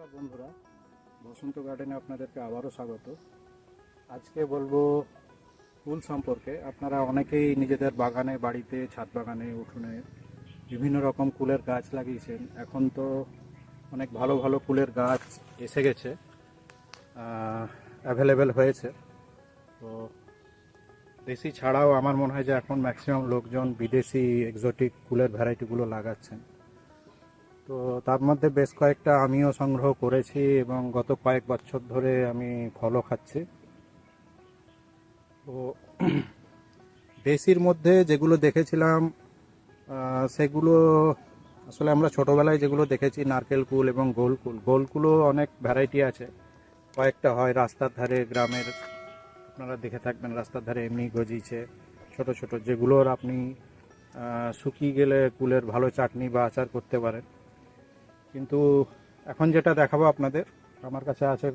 নমস্কার বন্ধুরা। বসন্ত গার্ডেনে আপনাদেরকে আবারও স্বাগত। আজকে বলব ফুল সম্পর্কে। আপনারা অনেকেই নিজেদের বাগানে, বাড়িতে, ছাদ বাগানে, উঠোনে বিভিন্ন রকম ফুলের গাছ লাগিয়েছেন। এখন তো অনেক ভালো ভালো ফুলের গাছ এসে গেছে অ্যাভেলেবেল হয়েছে। তো দেশি ছাড়াও আমার মনে হয় যে এখন ম্যাক্সিমাম লোকজন বিদেশি এক্সোটিক ফুলের ভ্যারাইটিগুলো লাগাচ্ছেন। তো তার মধ্যে বেশ কয়েকটা আমিও সংগ্রহ করেছি এবং গত কয়েক বছর ধরে আমি ফলো খাচ্ছি। তো দেশির মধ্যে যেগুলো দেখেছিলাম সেগুলো আসলে আমরা ছোটোবেলায় যেগুলো দেখেছি, নারকেল কুল এবং গোল কুল। গোলকুলও অনেক ভ্যারাইটি আছে। কয়েকটা হয় রাস্তার ধারে, গ্রামের, আপনারা দেখে থাকবেন রাস্তার ধারে এমনি গজিয়েছে। ছোট ছোট, যেগুলোর আপনি শুকিয়ে গেলে কুলের ভালো চাটনি বা আচার করতে পারেন। কিন্তু এখন যেটা দেখাবো আপনাদের, আমার কাছে আছে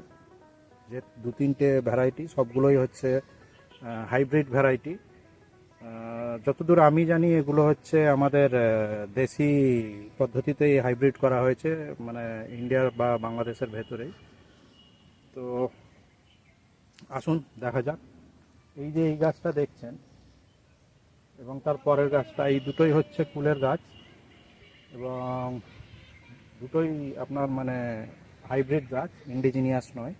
যে দু তিনটে ভ্যারাইটি সবগুলোই হচ্ছে হাইব্রিড ভ্যারাইটি যতদূর আমি জানি এগুলো হচ্ছে আমাদের দেশি পদ্ধতিতেই হাইব্রিড করা হয়েছে মানে ইন্ডিয়ার বা বাংলাদেশের ভেতরেই। তো আসুন, দেখা যাক। এই যে এই গাছটা দেখছেন, এবং তার পরের গাছটা, এই দুটোই হচ্ছে কুলের গাছ। এবং দুটোই আপনার মানে হাইব্রিড গাছ ইন্ডিজিনিয়াস নয়।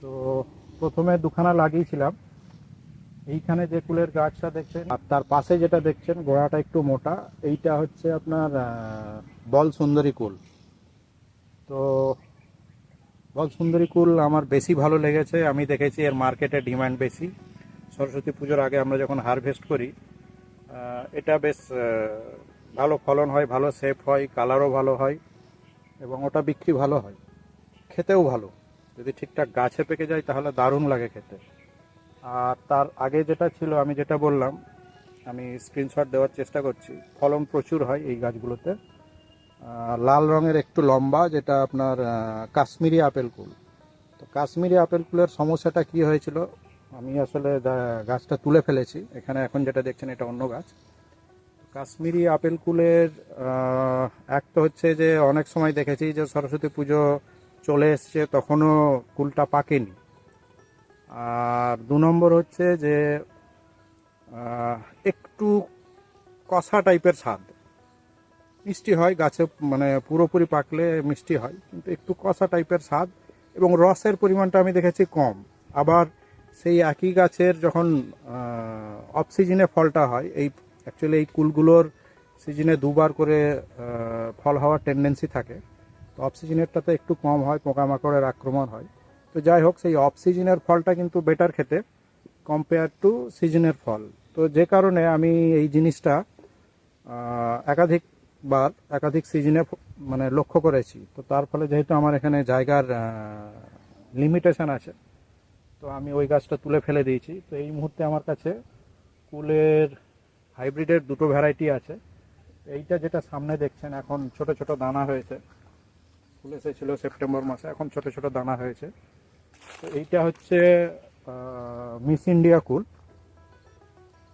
তো প্রথমে দুখানা লাগিয়েছিলাম। এইখানে যে কুলের গাছটা দেখছেন, আর তার পাশে যেটা দেখছেন, গোড়াটা একটু মোটা। এইটা হচ্ছে আপনার বল সুন্দরী কুল। তো বল সুন্দরী কুল আমার বেশি ভালো লেগেছে। আমি দেখেছি এর মার্কেটে ডিমান্ড বেশি। সরস্বতী পুজোর আগে আমরা যখন হারভেস্ট করি এটা বেশ ভালো ফলন হয়, ভালো শেপ হয় কালারও ভালো হয় এবং ওটা বিক্রি ভালো হয়, খেতেও ভালো। যদি ঠিকঠাক গাছে পেকে যায় তাহলে দারুণ লাগে খেতে। আর তার আগে যেটা ছিল, আমি যেটা বললাম, আমি স্ক্রিনশট দেওয়ার চেষ্টা করছি। ফলন প্রচুর হয় এই গাছগুলোতে। লাল রঙের একটু লম্বা, যেটা আপনার কাশ্মীরি আপেল কুল। তো কাশ্মীরি আপেল কুলের সমস্যাটা কি হয়েছিল? আমি আসলে গাছটা তুলে ফেলেছি। এখানে এখন যেটা দেখছেন, এটা অন্য গাছ। কাশ্মীরি আপেল কুলের এক তো হচ্ছে যে অনেক সময় দেখেছি যে সরস্বতী পুজো চলে এসছে, তখনও কুলটা পাকেনি। আর দু নম্বর হচ্ছে যে একটু কষা টাইপের স্বাদ। মিষ্টি হয়, গাছে মানে পুরোপুরি পাকলে মিষ্টি হয়, কিন্তু একটু কষা টাইপের স্বাদ এবং রসের পরিমাণটা আমি দেখেছি কম। আবার সেই একই গাছের যখন অফ সিজনে ফলটা হয়, এই অ্যাকচুয়ালি এই কুলগুলোর সিজনে দুবার করে ফল হওয়ার টেন্ডেন্সি থাকে। তো অফ সিজনেরটাতে একটু কম হয় পোকামাকড়ের আক্রমণ হয়। তো যাই হোক সেই অফ সিজনের ফলটা কিন্তু বেটার খেতে কম্পেয়ার টু সিজনের ফল। তো যে কারণে আমি এই জিনিসটা আহ, একাধিকবার একাধিক সিজনে মানে লক্ষ্য করেছি। তো তার ফলে যেহেতু আমার এখানে জায়গার লিমিটেশন আছে তো আমি ওই গাছটা তুলে ফেলে দিয়েছি। তো এই মুহূর্তে আমার কাছে কুলের হাইব্রিডের দুটো ভ্যারাইটি আছে। এইটা যেটা সামনে দেখছেন এখন ছোট ছোট দানা হয়েছে। ফুল এসেছিল সেপ্টেম্বর মাসে এখন ছোট ছোট দানা হয়েছে। তো এইটা হচ্ছে miss India cool.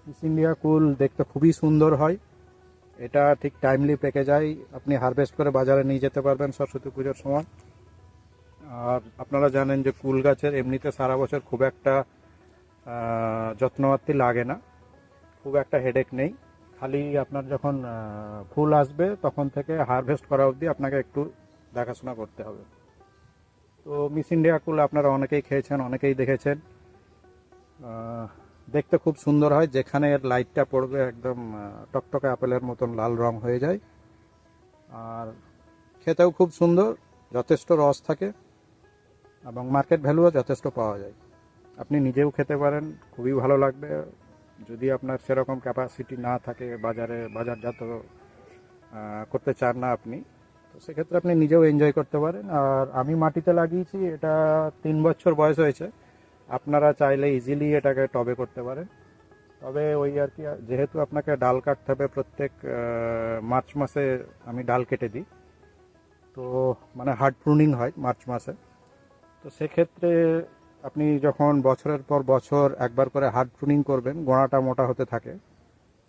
Miss India cool দেখতে খুবই সুন্দর হয়। এটা ঠিক টাইমলি পেকে যায়। আপনি হারভেস্ট করে বাজারে নিয়ে যেতে পারবেন সরস্বতী পুজোর সময়। আর আপনারা জানেন যে কুল গাছের এমনিতে সারা বছর খুব একটা আহ, যত্নবাত্তি লাগে না। খুব একটা হেডেক নেই। খালি আপনার যখন ফুল আসবে তখন থেকে হারভেস্ট করা অবধি আপনাকে একটু দেখাশোনা করতে হবে। তো মিস ইন্ডিয়া কুল আপনারা অনেকেই খেয়েছেন, অনেকেই দেখেছেন। দেখতে খুব সুন্দর হয়, যেখানে এর লাইটটা পড়বে একদম টকটকে আপেলের মতন লাল রং হয়ে যায়। আর খেতেও খুব সুন্দর, যথেষ্ট রস থাকে এবং মার্কেট ভ্যালুও যথেষ্ট পাওয়া যায়। আপনি নিজেও খেতে পারেন, খুবই ভালো লাগবে। যদি আপনার সেরকম ক্যাপাসিটি না থাকে বাজারে, বাজারজাত করতে চান না আপনি, তো সেক্ষেত্রে আপনি নিজেও এনজয় করতে পারেন। আর আমি মাটিতে লাগিয়েছি, এটা তিন বছর বয়স হয়েছে। আপনারা চাইলে ইজিলি এটাকে টবে করতে পারেন। তবে ওই আর কি, যেহেতু আপনাকে ডাল কাটতে হবে প্রত্যেক মার্চ মাসে আমি ডাল কেটে দিই। তো মানে হার্ড প্রুনিং হয় মার্চ মাসে। তো সেক্ষেত্রে আপনি যখন বছরের পর বছর একবার করে হার্ড প্রুনিং করবেন, গোড়াটা মোটা হতে থাকে।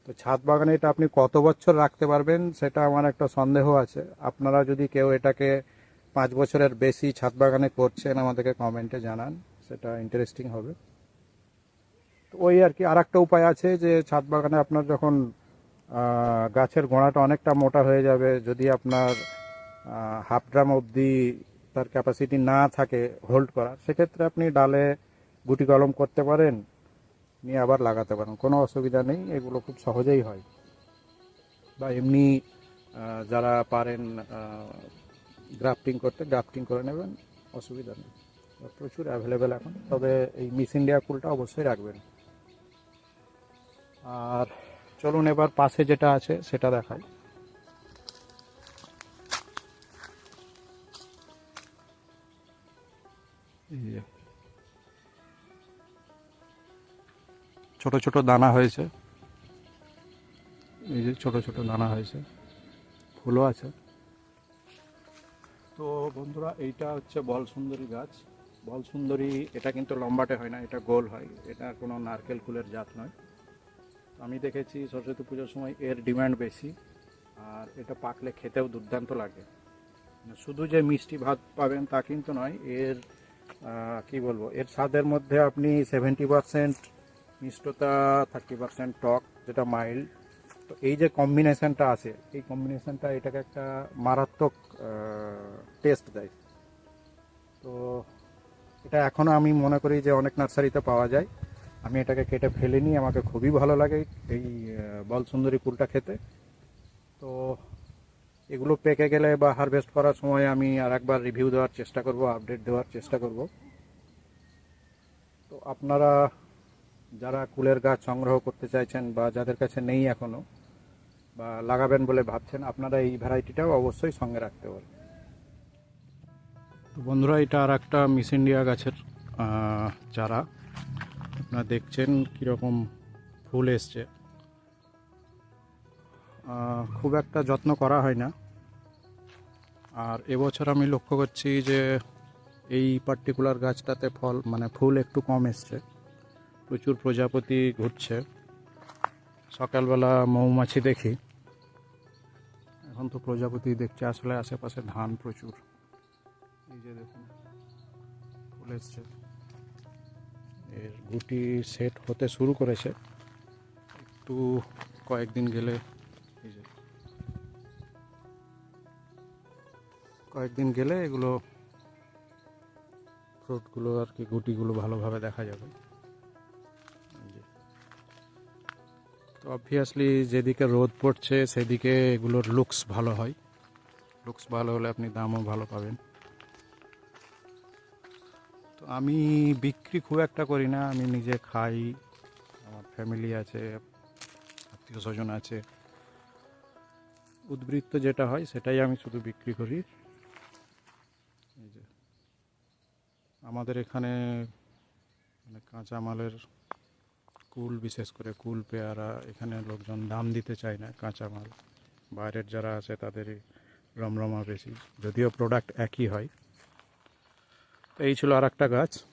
তো ছাদ বাগানে এটা আপনি কত বছর রাখতে পারবেন সেটা আমার একটা সন্দেহ আছে। আপনারা যদি কেউ এটাকে পাঁচ বছরের বেশি ছাদ বাগানে করছেন, আমাদেরকে কমেন্টে জানান, সেটা ইন্টারেস্টিং হবে। তো ওই আর কি আর একটা উপায় আছে যে ছাদ বাগানে আপনার যখন গাছের গোড়াটা অনেকটা মোটা হয়ে যাবে, যদি আপনার হাফ ড্রাম অবধি তার ক্যাপাসিটি না থাকে হোল্ড করা, সেক্ষেত্রে আপনি ডালে গুটি কলম করতে পারেন, নিয়ে আবার লাগাতে পারেন। কোনো অসুবিধা নেই, এগুলো খুব সহজেই হয়। বা এমনি যারা পারেন গ্রাফটিং করতে গ্রাফটিং করে নেবেন, অসুবিধা নেই। প্রচুর অ্যাভেলেবেল এখন, তবে এই মিস ইন্ডিয়া কুলটা অবশ্যই রাখবেন। আর চলুন এবার পাশে যেটা আছে, সেটা দেখাই। ছোট ছোট দানা হয়েছে। এই যে ছোট ছোট দানা হয়েছে। ফুলও আছে। তো বন্ধুরা, এইটা হচ্ছে বল সুন্দরী গাছ। বল সুন্দরী এটা কিন্তু লম্বাটে হয় না, এটা গোল হয়। এটা কোনো নারকেল ফুলের জাত নয়। আমি দেখেছি সরস্বতী পুজোর সময় এর ডিমান্ড বেশি, আর এটা পাকলে খেতেও দুর্দান্ত লাগে। মানে শুধু যে মিষ্টি ভাত পাবেন তা কিন্তু নয়, এর কি বলব, এর স্বাদের মধ্যে আপনি সেভেন্টি পার্সেন্ট মিষ্টতা থার্টি পার্সেন্ট টক যেটা মাইল্ড তো এই যে কম্বিনেশনটা আছে এই কম্বিনেশনটা এটাকে একটা মারাত্মক টেস্ট দেয়। তো এটা এখনও আমি মনে করি যে অনেক নার্সারিতে পাওয়া যায়। আমি এটাকে কেটে ফেলিনি আমাকে খুবই ভালো লাগে এই আহ, বল সুন্দরী কুলটা খেতে। তো এগুলো পেকে গেলে বা হারভেস্ট করার সময় আমি আর একবার রিভিউ দেওয়ার চেষ্টা করব আপডেট দেওয়ার চেষ্টা করব। তো আপনারা যারা কুলের গাছ সংগ্রহ করতে চাইছেন বা যাদের কাছে নেই এখনও বা লাগাবেন বলে ভাবছেন, আপনারা এই ভ্যারাইটিটাও অবশ্যই সঙ্গে রাখতে পারেন। তো বন্ধুরা, এটা আর একটা মিস ইন্ডিয়া গাছের চারা। আপনারা দেখছেন কীরকম ফুল এসছে। খুব একটা যত্ন করা হয় না। আর এবছর আমি লক্ষ্য করছি যে এই পার্টিকুলার গাছটাতে ফল মানে ফুল একটু কম এসছে। প্রচুর প্রজাপতি ঘুরছে। সকালবেলা মৌমাছি দেখি। এখন তো প্রজাপতি দেখছে, আসলে আশেপাশে ধান প্রচুর। এই যে দেখুন, ফুল এসছে। এর গুটি সেট হতে শুরু করেছে। একটু কয়েকদিন গেলে এই যে কয়েকদিন গেলে এগুলো ফ্রুটগুলো আর কি, গুটিগুলো ভালোভাবে দেখা যাবে। তো অবভিয়াসলি যেদিকে রোদ পড়ছে, সেদিকে এগুলোর লুকস ভালো হয়। লুকস ভালো হলে আপনি দামও ভালো পাবেন। তো আমি বিক্রি খুব একটা করি না, আমি নিজে খাই। আমার ফ্যামিলি আছে, আত্মীয় স্বজন আছে। উদ্বৃত্ত যেটা হয়, সেটাই আমি শুধু বিক্রি করি। আমাদের এখানে মানে কাঁচা মালের কুল, বিশেষ করে কুল পেয়ারা, এখানে লোকজন দাম দিতে চায় না কাঁচামাল বাইরের যারা আছে তাদের রমরমা বেশি। যদিও প্রোডাক্ট একই হয়। তো এই ছিল আর একটা গাছ।